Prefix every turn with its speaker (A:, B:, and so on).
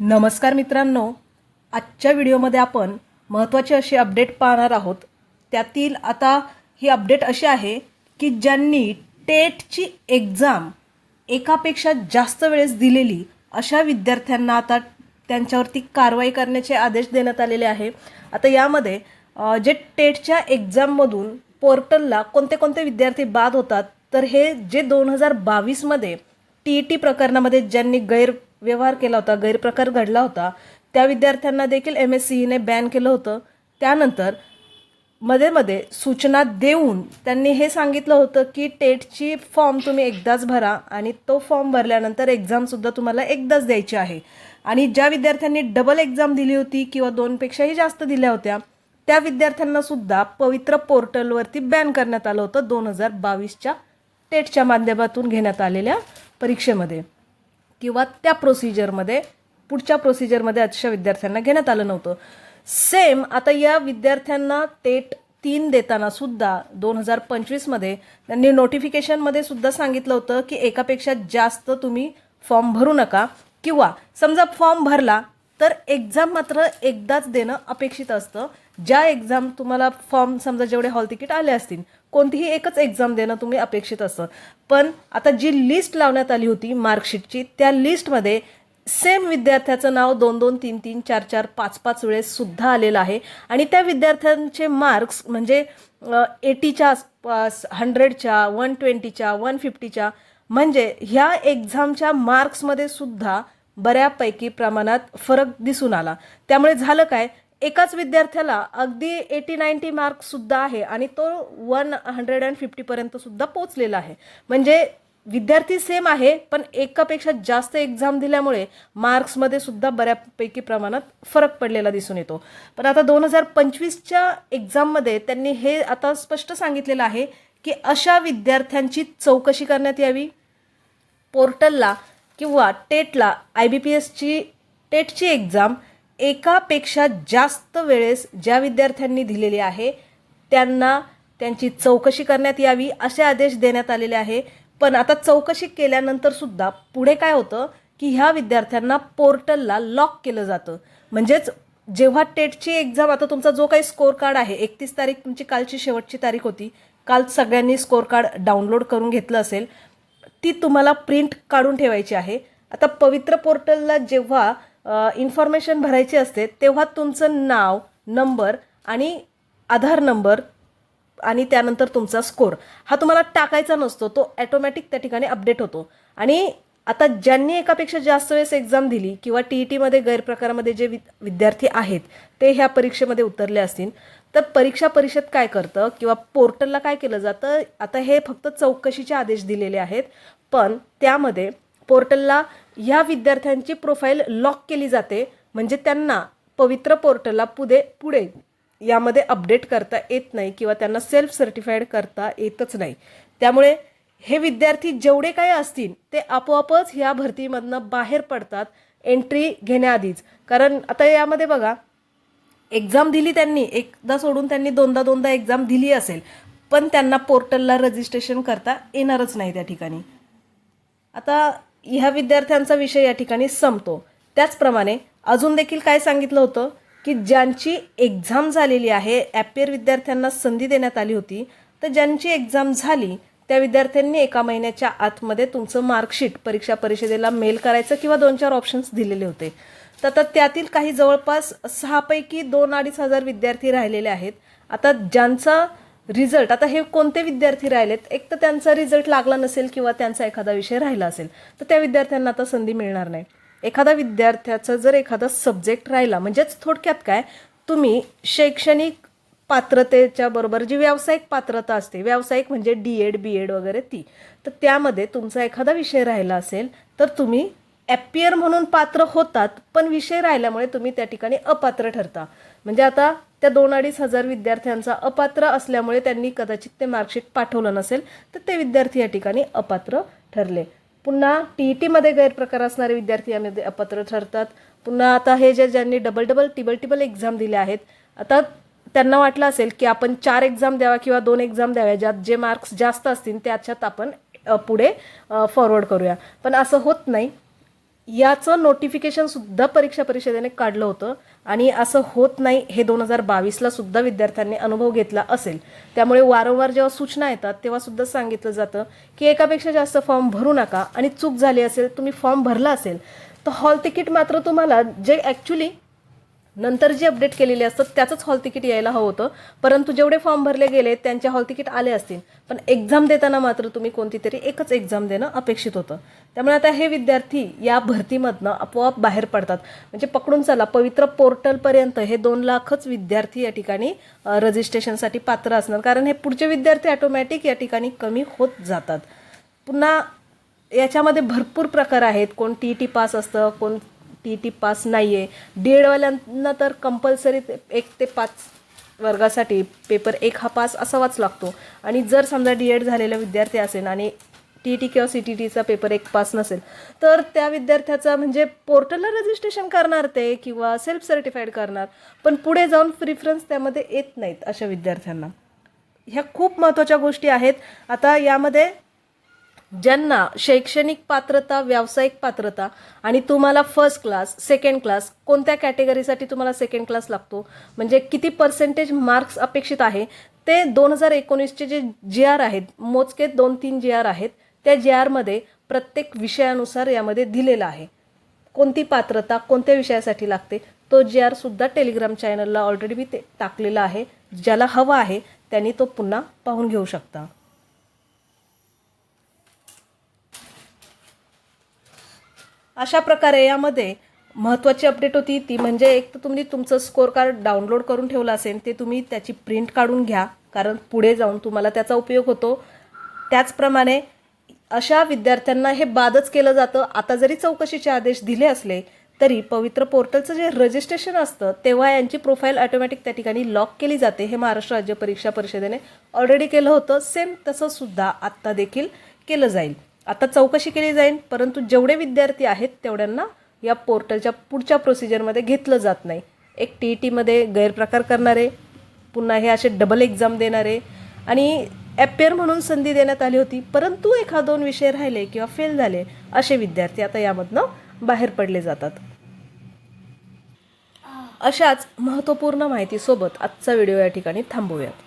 A: नमस्कार मित्रांनो आजच्या व्हिडिओमध्ये आपण महत्त्वाची अशी अपडेट पाहणार आहोत. त्यातील आता ही अपडेट अशी आहे की ज्यांनी टेटची एक्झाम एकापेक्षा जास्त वेळेस दिलेली अशा विद्यार्थ्यांना आता त्यांच्यावरती कारवाई करण्याचे आदेश देण्यात आलेले आहे. आता यामध्ये जे टेटच्या एक्झाममधून पोर्टलला कोणते कोणते विद्यार्थी बाद होतात तर हे जे दोन हजार बावीसमध्ये टी ई टी प्रकरणामध्ये ज्यांनी गैर व्यवहार केला होता गैरप्रकार घडला होता. त्या विद्यार्थ्यांना देखील एम एस सीईने बॅन केलं होतं. त्यानंतरमध्ये मध्ये सूचना देऊन त्यांनी हे सांगितलं होतं की टेटची फॉर्म तुम्ही एकदाच भरा आणि तो फॉर्म भरल्यानंतर एक्झामसुद्धा तुम्हाला एकदाच द्यायची आहे. आणि ज्या विद्यार्थ्यांनी डबल एक्झाम दिली होती किंवा दोनपेक्षाही जास्त दिल्या होत्या त्या विद्यार्थ्यांनासुद्धा पवित्र पोर्टलवरती बॅन करण्यात आलं होतं दोन हजार बावीसच्या टेटच्या माध्यमातून घेण्यात आलेल्या परीक्षेमध्ये. किंवा त्या प्रोसिजरमध्ये पुढच्या प्रोसिजरमध्ये अशा विद्यार्थ्यांना घेण्यात आलं नव्हतं. सेम आता या विद्यार्थ्यांना टेट तीन देताना सुद्धा दोन हजार पंचवीसमध्ये त्यांनी नोटिफिकेशनमध्ये सुद्धा सांगितलं होतं की एकापेक्षा जास्त तुम्ही फॉर्म भरू नका. किंवा समजा फॉर्म भरला तर एक्झाम मात्र एकदाच देणं अपेक्षित असतं. ज्या एक्झाम तुम्हाला फॉर्म समजा जेवढे हॉल तिकीट आले असतील कोणतीही एकच एक्झाम देणं तुम्ही अपेक्षित असतं. पण आता जी लिस्ट लावण्यात आली होती मार्कशीटची त्या लिस्टमध्ये सेम विद्यार्थ्याचं नाव दोन दोन तीन तीन चार चार पाच पाच वेळेस सुद्धा आलेलं आहे. आणि त्या विद्यार्थ्यांचे मार्क्स म्हणजे एटीच्या आसपास हंड्रेडच्या वन ट्वेंटीच्या वन फिफ्टीच्या म्हणजे ह्या एक्झामच्या मार्क्समध्ये सुद्धा बऱ्यापैकी प्रमाणात फरक दिसून आला. त्यामुळे झालं काय? एकाच विद्यार्थ्याला अगदी एटी नाईन्टी मार्क्ससुद्धा आहे आणि तो वन हंड्रेड अँड फिफ्टीपर्यंतसुद्धा पोचलेला आहे. म्हणजे विद्यार्थी सेम आहे पण एकापेक्षा जास्त एक्झाम दिल्यामुळे मार्क्समध्ये सुद्धा बऱ्यापैकी प्रमाणात फरक पडलेला दिसून येतो. पण आता दोन हजार पंचवीसच्या एक्झाममध्ये त्यांनी हे आता स्पष्ट सांगितलेलं आहे की अशा विद्यार्थ्यांची चौकशी करण्यात यावी. पोर्टलला किंवा टेटला आय बी पी एसची टेटची एक्झाम एकापेक्षा जास्त वेळेस ज्या विद्यार्थ्यांनी दिलेली आहे त्यांना त्यांची चौकशी करण्यात यावी असे आदेश देण्यात आलेले आहे. पण आता चौकशी केल्यानंतर सुद्धा पुढे काय होतं की ह्या विद्यार्थ्यांना पोर्टलला लॉक केलं जातं. म्हणजेच जेव्हा टेटची एक्झाम आता तुमचा जो काही स्कोअर कार्ड आहे एकतीस तारीख तुमची कालची शेवटची तारीख होती काल सगळ्यांनी स्कोअर कार्ड डाउनलोड करून घेतलं असेल ती तुम्हाला प्रिंट काढून ठेवायची आहे. आता पवित्र पोर्टलला जेव्हा इन्फॉर्मेशन भरायची असते तेव्हा तुमचं नाव नंबर आणि आधार नंबर आणि त्यानंतर तुमचा स्कोर हा तुम्हाला टाकायचा नसतो तो ॲटोमॅटिक त्या ठिकाणी अपडेट होतो. आणि आता ज्यांनी एकापेक्षा जास्त वेळेस एक्झाम दिली किंवा टी ई टीमध्ये गैरप्रकारामध्ये जे वि विद्यार्थी आहेत ते ह्या परीक्षेमध्ये उतरले असतील तर परीक्षा परिषद काय करतं किंवा पोर्टलला काय केलं जातं आता हे फक्त चौकशीचे आदेश दिलेले आहेत पण त्यामध्ये पोर्टलला ह्या विद्यार्थ्यांची प्रोफाईल लॉक केली जाते. म्हणजे त्यांना पवित्र पोर्टलला पुढे पुढे यामध्ये अपडेट करता येत नाही किंवा त्यांना सेल्फ सर्टिफाईड करता येतच नाही. त्यामुळे हे विद्यार्थी जेवढे काही असतील ते आपोआपच ह्या भरतीमधनं बाहेर पडतात एंट्री घेण्याआधीच. कारण आता यामध्ये बघा एक्झाम दिली त्यांनी एकदा सोडून त्यांनी दोनदा दोनदा एक्झाम दिली असेल पण त्यांना पोर्टलला रजिस्ट्रेशन करता येणारच नाही त्या ठिकाणी. आता ह्या विद्यार्थ्यांचा विषय या ठिकाणी संपतो. त्याचप्रमाणे अजून देखील काय सांगितलं होतं? की ज्यांची एक्झाम झालेली आहे ॲपियर विद्यार्थ्यांना संधी देण्यात आली होती तर ज्यांची एक्झाम झाली त्या विद्यार्थ्यांनी एका महिन्याच्या आतमध्ये तुमचं मार्कशीट परीक्षा परिषदेला मेल करायचं किंवा दोन चार ऑप्शन्स दिलेले होते. तर आता त्यातील काही जवळपास सहापैकी दोन अडीच हजार विद्यार्थी राहिलेले आहेत. आता ज्यांचा रिझल्ट. आता हे कोणते विद्यार्थी राहिलेत? एक तर त्यांचा रिझल्ट लागला नसेल किंवा त्यांचा एखादा विषय राहिला असेल तर त्या विद्यार्थ्यांना आता संधी मिळणार नाही. एखादा विद्यार्थ्याचा जर एखादा सब्जेक्ट राहिला म्हणजेच थोडक्यात काय? तुम्ही शैक्षणिक पात्रतेच्या बरोबर जी व्यावसायिक पात्रता असते व्यावसायिक म्हणजे डी एड बी एड वगैरे ती तर त्यामध्ये तुमचा एखादा विषय राहिला असेल तर तुम्ही ॲपियर म्हणून पात्र होतात पण विषय राहिल्यामुळे तुम्ही त्या ठिकाणी अपात्र ठरता. म्हणजे आता त्या दोन अडीच हजार विद्यार्थ्यांचा अपात्र असल्यामुळे त्यांनी कदाचित ते मार्कशीट पाठवलं नसेल तर ते विद्यार्थी या ठिकाणी अपात्र ठरले. पुन्हा टी ई टीमध्ये गैरप्रकार असणारे विद्यार्थी यामध्ये अपात्र ठरतात. पुन्हा आता हे जे ज्यांनी double double triple triple exam दिल्या आहेत आता त्यांना वाटलं असेल की आपण चार एक्झाम द्यावा किंवा दोन एक्झाम द्याव्या ज्यात जे मार्क्स जास्त असतील त्याच्यात आपण पुढे फॉरवर्ड करूया. पण असं होत नाही. याचं नोटिफिकेशनसुद्धा परीक्षा परिषदेने काढलं होतं. आणि असं होत नाही हे दोन हजार बावीसला सुद्धा विद्यार्थ्यांनी अनुभव घेतला असेल. त्यामुळे वारंवार जेव्हा सूचना येतात तेव्हा सुद्धा सांगितलं जातं की एकापेक्षा जास्त फॉर्म भरू नका आणि चूक झाली असेल तुम्ही फॉर्म भरला असेल. तर हॉल तिकीट मात्र तुम्हाला जे ॲक्च्युली नंतर जे अपडेट केलेले असतात त्याचंच हॉल तिकीट यायला हवं होतं. परंतु जेवढे फॉर्म भरले गेले त्यांचे हॉल तिकीट आले असतील. पण एक्झाम देताना मात्र तुम्ही कोणती तरी एकच एक्झाम देणं अपेक्षित होतं. त्यामुळे आता हे विद्यार्थी या भरतीमधनं आपोआप बाहेर पडतात. म्हणजे पकडून चला पवित्र पोर्टलपर्यंत हे दोन लाखच विद्यार्थी या ठिकाणी रजिस्ट्रेशनसाठी पात्र असणार. कारण हे पुढचे विद्यार्थी ऑटोमॅटिक या ठिकाणी कमी होत जातात. पुन्हा याच्यामध्ये भरपूर प्रकार आहेत. कोण टी टी पास असतं कोण टी टी पास नाही आहे डी एडवाल्यांना तर कंपल्सरी एक ते पाच वर्गासाठी पेपर एक हा पास असावाच लागतो. आणि जर समजा डी एड झालेला विद्यार्थी असेल आणि टी टी किंवा सी टी टीचा पेपर एक पास नसेल तर त्या विद्यार्थ्याचा म्हणजे पोर्टलला रजिस्ट्रेशन करणार ते किंवा सेल्फ सर्टिफाईड करणार पण पुढे जाऊन प्रिफरन्स त्यामध्ये येत नाहीत अशा विद्यार्थ्यांना. ह्या खूप महत्त्वाच्या गोष्टी आहेत. आता यामध्ये ज्यांना शैक्षणिक पात्रता व्यावसायिक पात्रता आणि तुम्हाला फर्स्ट क्लास सेकंड क्लास कोणत्या कॅटेगरीसाठी तुम्हाला सेकंड क्लास लागतो? म्हणजे किती पर्सेंटेज मार्क्स अपेक्षित आहे? ते दोन हजार एकोणीसचे जे जे आर आहेत मोजके दोन तीन जे आर आहेत त्या जे आरमध्ये प्रत्येक विषयानुसार यामध्ये दिलेलं आहे. कोणती पात्रता कोणत्या विषयासाठी लागते? तो जे आर सुद्धा टेलिग्राम चॅनलला ऑलरेडी मी ते टाकलेला आहे. ज्याला हवा आहे त्यांनी तो पुन्हा पाहून घेऊ शकता. अशा प्रकारे यामध्ये महत्त्वाची अपडेट होती. ती म्हणजे एक तर तुम्ही तुमचं स्कोअर कार्ड डाउनलोड करून ठेवलं असेल ते तुम्ही त्याची प्रिंट काढून घ्या. कारण पुढे जाऊन तुम्हाला त्याचा उपयोग होतो. त्याचप्रमाणे अशा विद्यार्थ्यांना हे बादच केलं जातं. आता जरी चौकशीचे आदेश दिले असले तरी पवित्र पोर्टलचं जे रजिस्ट्रेशन असतं तेव्हा यांची प्रोफाईल ऑटोमॅटिक त्या ठिकाणी लॉक केली जाते. हे महाराष्ट्र राज्य परीक्षा परिषदेने ऑलरेडी केलं होतं. सेम तसं सुद्धा आत्ता देखील केलं जाईल. आता चौकशी केली जाईल परंतु जेवढे विद्यार्थी आहेत तेवढ्यांना या पोर्टलच्या पुढच्या प्रोसिजरमध्ये घेतलं जात नाही. एक टी ई टीमध्ये गैरप्रकार करणारे पुन्हा हे असे डबल एक्झाम देणारे आणि ॲपेअर म्हणून संधी देण्यात आली होती परंतु एखाद दोन विषय राहिले किंवा फेल झाले असे विद्यार्थी आता यामधनं बाहेर पडले जातात. अशाच महत्त्वपूर्ण माहितीसोबत आजचा व्हिडिओ या ठिकाणी थांबवूयात